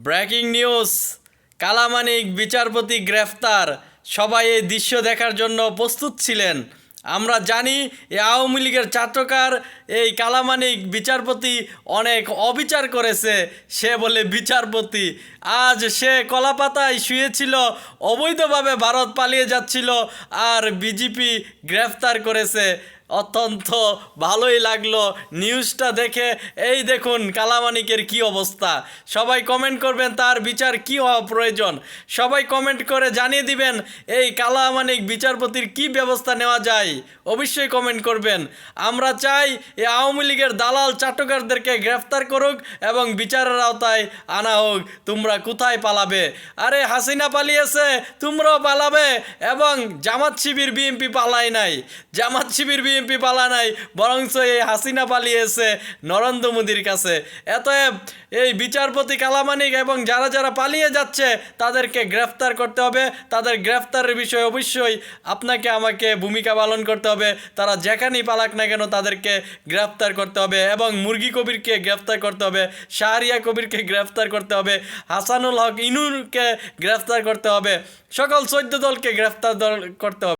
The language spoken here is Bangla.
ব্রেকিং নিউজ, কালামানিক বিচারপতি গ্রেফতার, সবাই এই দৃশ্য দেখার জন্য প্রস্তুত ছিলেন। আমরা জানি এই আওয়ামী লীগের চাটকার এই কালামানিক বিচারপতি অনেক অবিচার করেছে, সে বলে বিচারপতি। আজ সে কলাপাতায় শুয়েছিল, অবৈধভাবে ভারত পালিয়ে যাচ্ছিল, আর বিজেপি গ্রেফতার করেছে। অত্যন্ত ভালোই লাগল নিউজটা দেখে। এই দেখুন কালামানিকের কি অবস্থা। সবাই কমেন্ট করবেন তার বিচার কি হওয়া প্রয়োজন। সবাই কমেন্ট করে জানিয়ে দিবেন এই কালামানিক বিচারপতির কি ব্যবস্থা নেওয়া যায়। অবশ্যই কমেন্ট করবেন। আমরা চাই এই আওয়ামী লীগের দালাল চাটকারদেরকে গ্রেফতার করুক এবং বিচারের আওতায় আনা হোক। তোমরা কোথায় পালাবে? আরে হাসিনা পালিয়েছে, তোমরাও পালাবে এবং জামাত শিবির বিএনপি পালায় নাই। জামাত শিবির বিএনপি পালা নাই, বরঞ্চ এই হাসিনা পালিয়েছে নরেন্দ্র মোদীর কাছে। এতএব এই বিচারপতি কালামানিক এবং যারা যারা পালিয়ে যাচ্ছে, তাদেরকে গ্রেফতার করতে হবে। তাদের গ্রেফতারের বিষয়ে অবশ্যই আপনাকে আমাকে ভূমিকা পালন করতে হবে। তারা যেখানেই পালাক না কেন তাদেরকে গ্রেফতার করতে হবে এবং মুরগি কবিরকে গ্রেফতার করতে হবে, শাহরিয়া কবিরকে গ্রেফতার করতে হবে, হাসানুল হক ইনুরকে গ্রেফতার করতে হবে, সকল চৈদ্য দলকে গ্রেফতার করতে হবে।